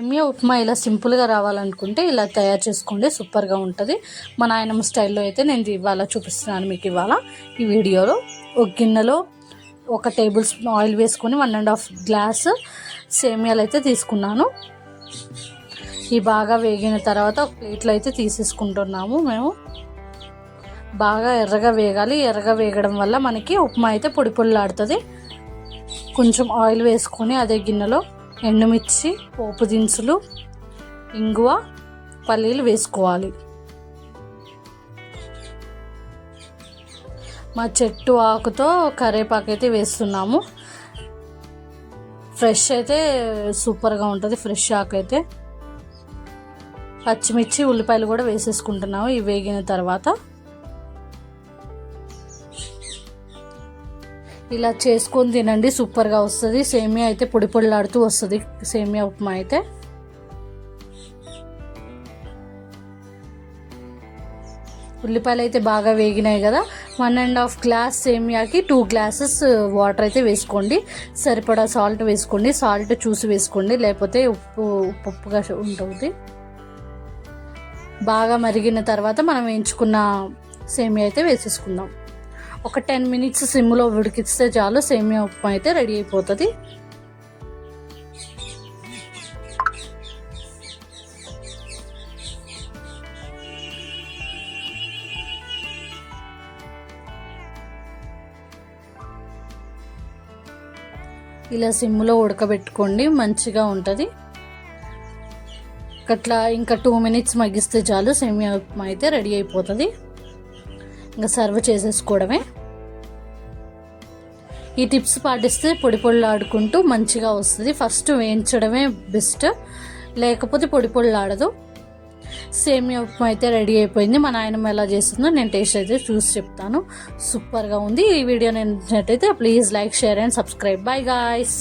సేమియా ఉప్మా ఇలా సింపుల్గా రావాలనుకుంటే ఇలా తయారు చేసుకోండి సూపర్గా ఉంటుంది. మా నాయనమ్మ స్టైల్లో అయితే నేను ఇవాళ చూపిస్తున్నాను మీకు ఇవాళ ఈ వీడియోలో ఒక గిన్నెలో ఒక టేబుల్ స్పూన్ ఆయిల్ వేసుకొని వన్ అండ్ హాఫ్ గ్లాస్ సేమియాలు అయితే తీసుకున్నాను. ఈ బాగా వేగిన తర్వాత ఒక ప్లేట్లో అయితే తీసేసుకుంటున్నాము మేము. బాగా ఎర్రగా వేగాలి. ఎర్రగా వేగడం వల్ల మనకి ఉప్మా అయితే పొడి పొడిలాడుతుంది కొంచెం ఆయిల్ వేసుకొని అదే గిన్నెలో ఎండుమిర్చి పోపు దినుసులు ఇంగువ పల్లీలు వేసుకోవాలి. మా చెట్టు ఆకుతో కరేపాకు అయితే వేస్తున్నాము. ఫ్రెష్ అయితే సూపర్గా ఉంటుంది ఫ్రెష్ ఆకు అయితే. పచ్చిమిర్చి ఉల్లిపాయలు కూడా వేసేసుకుంటున్నాము ఇవి వేగిన తర్వాత. ఇలా చేసుకొని తినండి సూపర్గా వస్తుంది. సేమియా అయితే పొడి పొడిలాడుతూ వస్తుంది. సేమియా ఉప్మా అయితే. ఉల్లిపాయలు అయితే బాగా వేగినాయి కదా. వన్ అండ్ హాఫ్ గ్లాస్ సేమియాకి టూ గ్లాసెస్ వాటర్ అయితే వేసుకోండి. సరిపడా సాల్ట్ వేసుకోండి. సాల్ట్ చూసి వేసుకోండి. లేకపోతే ఉప్పు ఉప్పు ఉప్పుగా ఉంటుంది. బాగా మరిగిన తర్వాత మనం వేయించుకున్న సేమియా అయితే వేసేసుకుందాం. ఒక టెన్ మినిట్స్ సిమ్లో ఉడికిస్తే చాలు సేమియా ఉప్మా అయితే రెడీ అయిపోతుంది. ఇలా సిమ్లో ఉడకబెట్టుకోండి మంచిగా ఉంటుంది. అట్లా ఇంకా టూ మినిట్స్ మగ్గిస్తే చాలు సేమియా ఉప్మా అయితే రెడీ అయిపోతుంది. ఇంకా సర్వ్ చేసేసుకోవడమే. ఈ టిప్స్ పాటిస్తే పొడి పొడిలాడుకుంటూ మంచిగా వస్తుంది. ఫస్ట్ వేయించడమే బెస్ట్. లేకపోతే పొడి పొడిలాడదు సేమియా ఉప్మా అయితే రెడీ అయిపోయింది. మా నాయనమ్మ ఎలా చేస్తుందో నేను టేస్ట్ అయితే చూసి చెప్తాను. సూపర్గా ఉంది. ఈ వీడియో నేను నచ్చినట్టయితే please like share and subscribe. Bye guys.